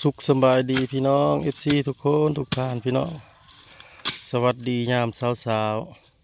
สุขสบายดีพี่น้องเอฟซีทุกคนทุกท่านพี่น้อง สวัสดียามสาว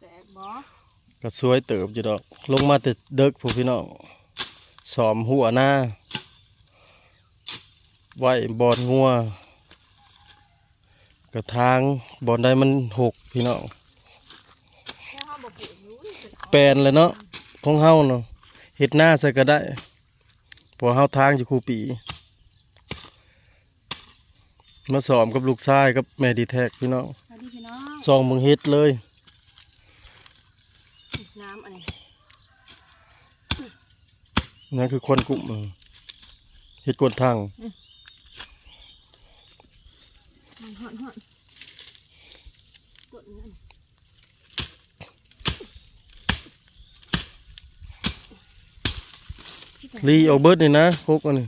แตกบ่ๆก็สวยเติบอยู่ดอก ลงมาแต่เด็กผู้พี่น้องสอมหัวหน้าไหวบอลงัว กระทางบอลได้มันหกพี่น้องแปลูกรู้สึกแปลนเลยเนาะของเฮาเนาะเฮ็ดหน้าใส่ก็ได้พอเฮาทางอยู่ครูปี มาสอมกับลูกชายกับแม่ดีแท็กพี่น้องสวัสดีพี่น้องซองมึงเฮ็ดเลย น้ำอันนี้นั่นคือคนกลุ่มเฮ็ดกวนทางมันห่อนห่อนกดนั่นรีเอาเบิดนี่นะพกอันนี้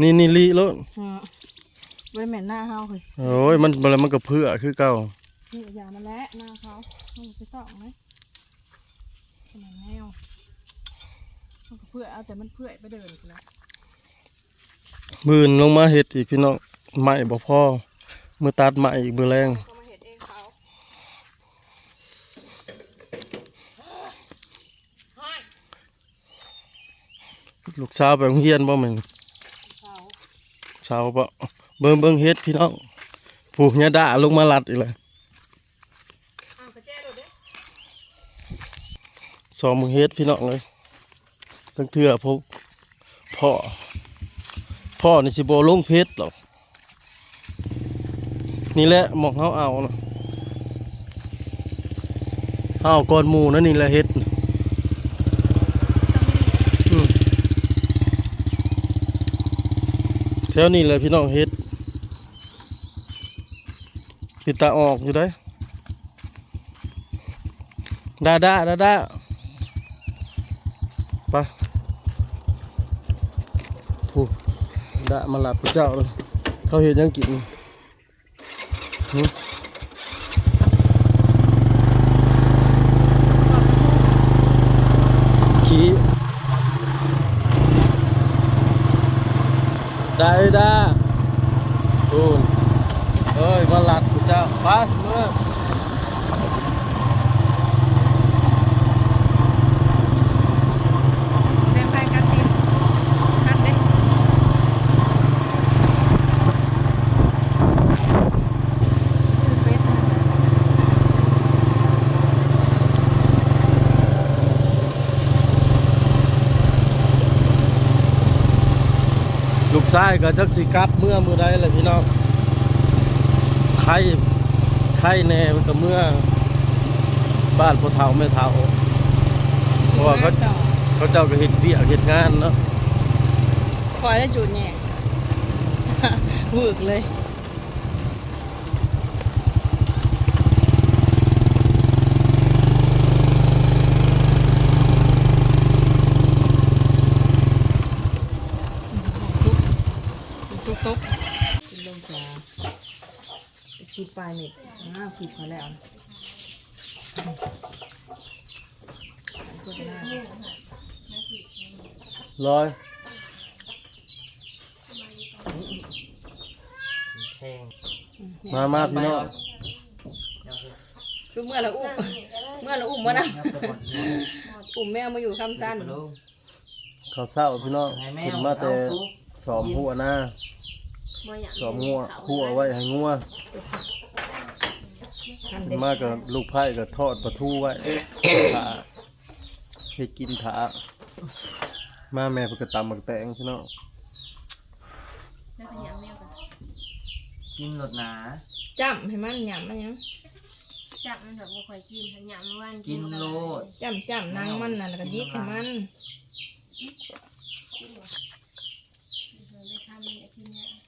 นี่นี่ลีแล้วอืมบริเวณหน้าเฮาเลยโอ้ยมันอะไรมันก็เพื่อคือเก่านี่อย่ามาแล้วหน้าเขามันไปต้องไหมขนาดแนวมันก็เพื่อเอาแต่มันเพื่อยไปเดินไปแล้วมื่นลงมาเฮ็ดอีกพี่น้องใหม่บ่พอมือตัดใหม่อีกมือแรงเขามาเห็ดเองเขาลูกสาวไปโรงเรียนบ่แม่นเขา สาวบ่เบิ่งเบิ่งเฮ็ดพี่น้องผู้ยด่าลงมาลัดอีกแล้วอ้าวกระแจรถเด้สองมึงเฮ็ดพี่น้องเลยตั้งเทื่อพบพ่อ พ่อนี่สิบ่ลงเพชรหรอกนี่แหละหมองเฮาเอานะเอาก่อนหมูนั่นนี่แหละเฮ็ดอืมแถวนี้แหละพี่น้องเฮ็ดปิดตาออกอยู่ได้ดาดาดาดาไปฟูดามาหลับพระเจ้าเลยเขาเห็นยังกินหึขี้ได้ดาดูนเอ้ยมาหลับพระเจ้าไปเมื่อ เดินไปกันติมคัดเด้เป็ด ลูกชายก็จักสิกลับเมื่อมือใดแหละพี่น้องไข่ไข่แน่มันก็เมื่อ บ้านพ่อเฒ่าแม่เฒ่าเพราะว่าเขาเขาเจ้าก็เห็นเบี้ยเห็นงานเนาะคอยได้จุดเนี่ย วึกเลย ทุกทุกกินลงปลา ชิปลายเม็ดอ้าวผิดมาแล้วนะพูดไปหน้าร้อยมามาพี่น้องคือเมื่อเราอุ้มเมื่อเราอุ้มมานะอุ้มแมวมาอยู่คำสั้นข้าวเช้าพี่น้องขึ้นมาแต่สอมหัวหน้า สอมงัวหัวไว้ให้งัวทันขึ้เด็นกมาก็ลูกไผ่ก็ทอดปลาทูไว้ถาเฮ็ดกินถามาแม่เพิ่นก็ตำบักแตงพี่น้องกินหลดหนาจ้ำให้มันหยำมันหยังจับมันแบบบ่ค่อยกินหันหยามวันกินโลดจ้ำจ้ำนางมันน่ะแล้วก็ยิกให้มันได้ทำมันจะกินเนี่ยแม่เด็กอะบ่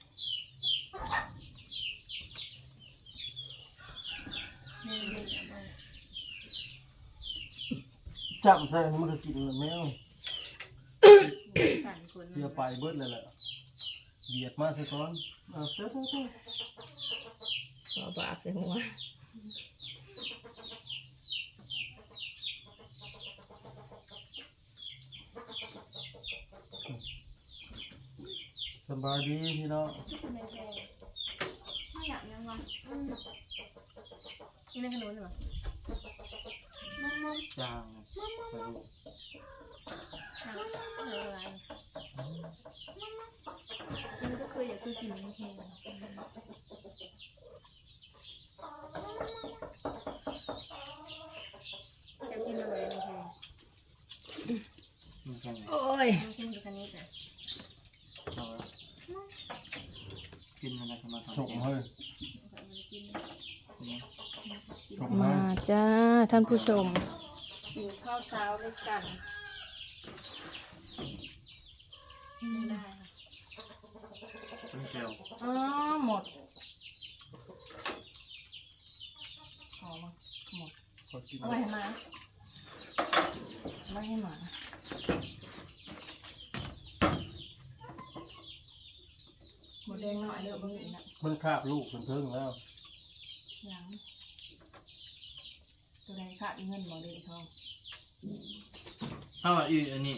จับใส่มันก็กินแล้วแมวสั่นคนเสียไปเบิดเลยแหละเบียดมาซะก่อนเอาเต้ๆเอาปากใส่หัว สบายดีพี่น้องในแพงไม่อยากยังวะอืมนี่ในขนมหรือเปล่ามันมันจางไปดูทางเอออะไรมันก็คืออยากคือกินในแพงอยากกินอะไรในแพงมันแค่ไหนโอ้ยมันกินกับคณิตนะ เอาละกิ นอะไรกันมาทำส่งแกงให้เอาไปกินส่งมาให้จ้าท่านผู้ชมกินข้าวเช้าด้วยกันไม่ได้ค่ะเป็นเจลอ๋อหมดพอมาหมดขอกินเอาไว้ให้หมาเอาไว้ให้หมาหมด แดงหน่อยเดี๋ยวมีอีกนะมันคาบลูกมันเพิ่งแล้วยังตัวใดขาดเงินบ่เด็กทองถ้าว่าอีอันนี้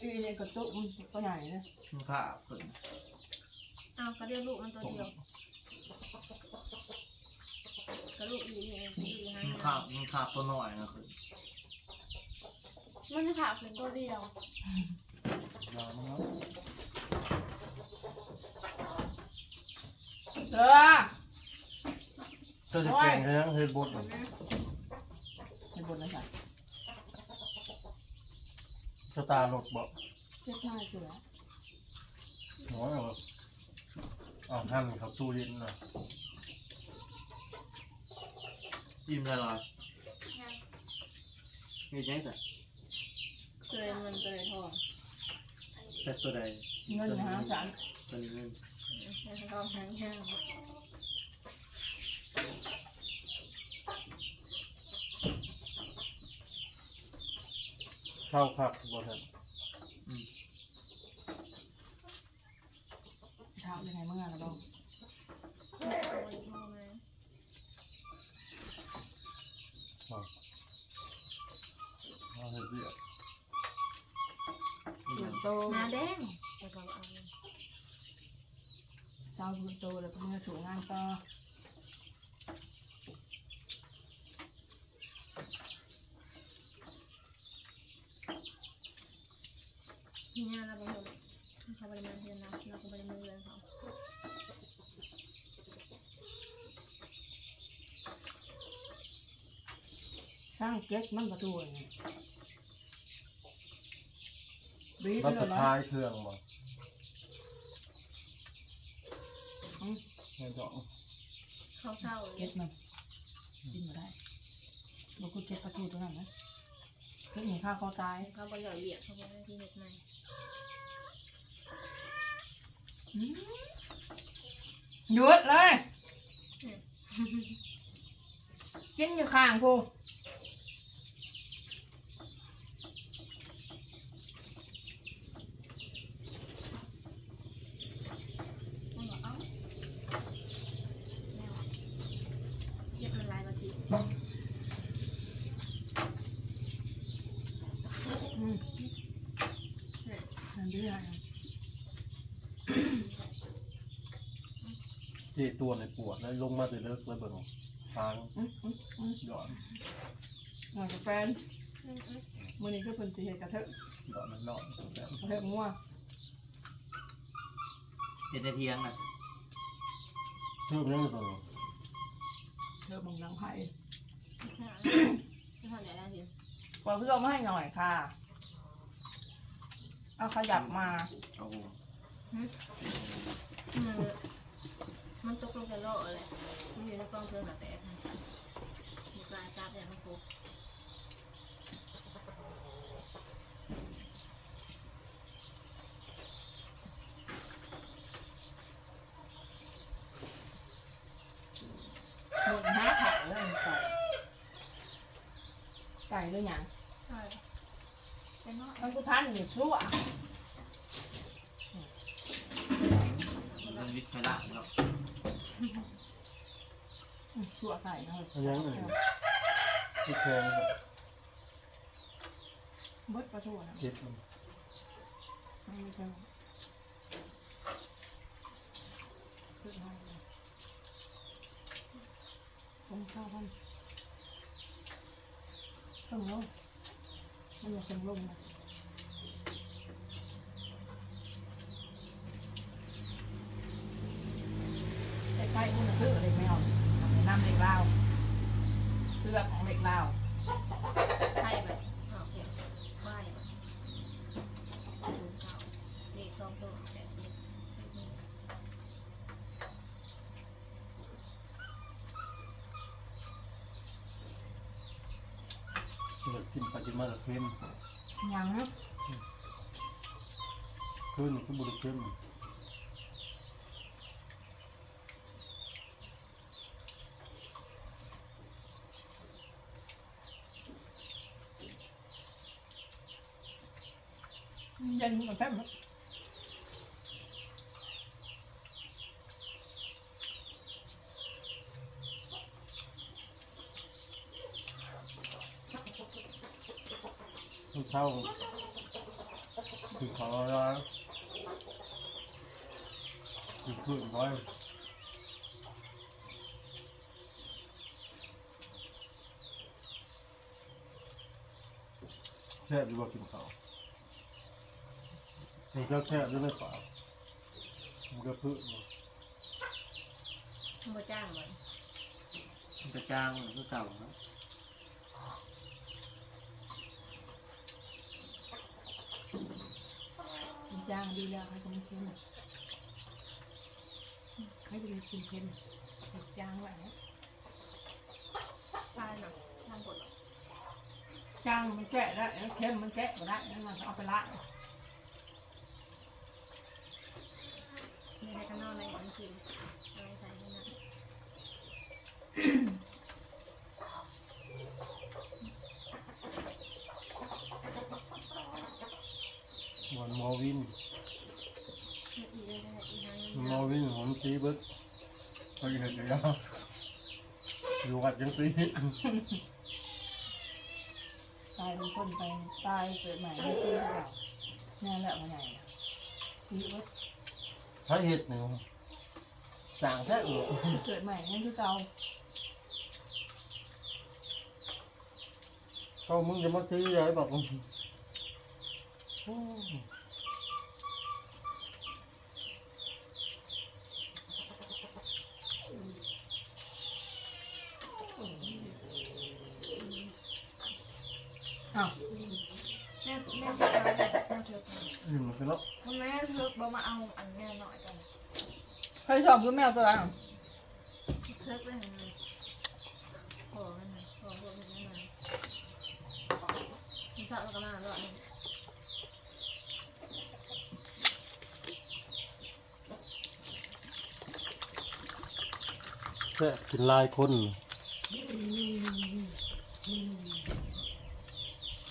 อีเนี่ยกระจุกมันตัวใหญ่เลยมันขาเพิ่นเอากระเดียวลูกมันตัวเดียวกระลูกอีนี่เองอีให้มันขามันขาตัวน้อยนะคือมันจะขาเป็นตัวเดียว ยาวมั้ง เสือเจ้าจะแกงยังเฮ็ดบดน่ะในบนนะจ๊ะเจ้าตาหลดบ่เรียกหน้าเสือโอ้ยเอาเอาหั่นเขาตู้เย็นน่ะอิ่มละลายมีจังแต่ตัวเงินตัวทองแต่ตัวใดเงินหาสารตัวนี้เงิน ตัวทองหางห้างเศร้าคักบ่ทันเช้ายังไงเเช้าเสือโตแล้วก็เมื่อถูงานต่อเนี่ยเราไปดูเขาบริมาเดือนนะเราก็บริมาเดือนเขาสร้างเก็ตมันประตูไงบีบมันเลก็ยนะทายเครื่องบ่ ให้ดอกเขาเศร้าเลเก็ยตมันกินมาได้บอกกูเก็ตประตูตัวนั้นนะเพื่อหนีข้าวเขาตายเขาบริเหลียดเขาบริที่เห็ดในหยุดเลย กินอยู่ข้างกู มันบอกเอ้าเห็ดมันลายมาสิ อืมนั่นดื้ออะไร เจตัวในปวดแล้วลงมาแต่เลิกแล้วเบิ่งทางอืมอืมอืมหย่อนหน่อยกับแฟนมื่อนี้ก็เพิ่นสิเฮ็ดกระเทอะหย่อนมันนอนแบบกระเทอะงัวเห็นในเทียงน่ะเชื่อมยังตัวนี้เทอะบังนังไผ่ไม่ทำไหนได้สิปล่อยพัดลมให้หน่อยค่ะ เอาขยับมาเอาหัว มันมันตกลงกันโลเลยมันอยู่ในกองเพลิงแต่แตกมีปลายจับอย่างนั้นปุ๊บหมดห้าไข่แล้วมันไก่ไก่ด้วยหยังใช่เป็นน้อยมันกูทันอยู่ชั่วมันวิทย์ไฟละเนาะอืม ชั่วใส่เนาะเลยพี่แทงบเบิดปราทูนะเก็บมันม่เจ้าเกิดมาเลยผมชอบมันต้องลงมันอย่าต้องลงนะ ซื้อเลยไม่เอาน้ำเหล็กลาวเสื้อของเหล็กลาวใช่แบบอ้าวเก็บไม่แบบดูเก่าเลขสองตัวแปดเจ็ดเลิกกินไปกินมาแล้วเค็มยังขึ้นขึ้นบุรีเค็ม ย็นมันแป๊บนึงทุกเช้าคือขอร้านคือขึ้นไว้แซ่บดีกว่ากินข้าว สิ่งที่แซ่บด้วยไม่เปล่ามันก็พึ่งมาจ้างมันมันจะจ้างก็เก่าครับย่างดีแล้วให้มันเค็มให้ดูกินเค็มย่างไว้นะตายหรอทำกดจ้างมันแกะได้เค็มมันแกะก็ได้นั่นมันเอาไปละ มีอะไรกันอกอะไรมันกินอะไรใส่ให้นะหมอนมอวินอีกเลยนะอีกนะมอวินผมตีเบิดไปเห็นเลยอะอยู่วัดยังตีตายเป็นคนไปตายเกิดใหม่ไม่ตีเท่าไหร่นั่นแหละมันใหญ่ตีว่า ถ้าเห็ดหนึ่งสั่งแค่เออเกิดใหม่นั่นคือเก่าเขามึงจะมาตีอะไรบอกมึงโอ้อ้าวแม่แม่จะเอาแม่เถอะยมันคือเนาะแม่เถอะบ่มาเอาอันแม่หน่อย กันเคยชอบคือแมวตัวนั้นเลิกเลยนะขอมันหน่อยขอพวกมันหน่อยมันชอบแล้วก็มาแล้วอะแค่กินหลายคน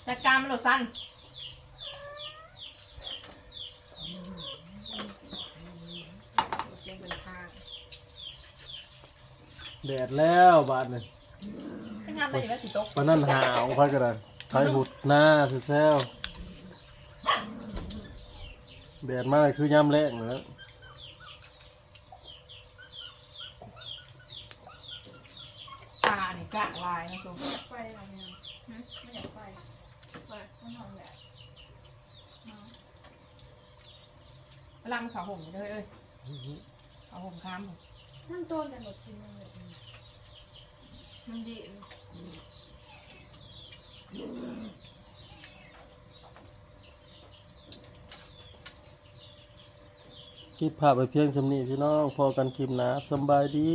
จัดการมันหลดสั้น เจ๊งเป็นทาง แดดแล้วบาดนี่เป็นงานอะไรอยู่แล้วสิตกปานนั่นหาวพักกระดานไทยหุดหน้าคือแซวแดดมาเลยคือย่ำแรงเลยตาเนี่ยกลางลายนะชมไปอะไรเนี่ยไม่อยากไปไปไม่ทำแหละเวลามันขาวห่มอยู่เลยเอ้ยขาวห่มค้ามผ มันโดนแต่หมดกินมันเลยมันดีคลิปภาพไปเพียงสำนีพี่น้อง พอกันคลิปหนะสำบายดี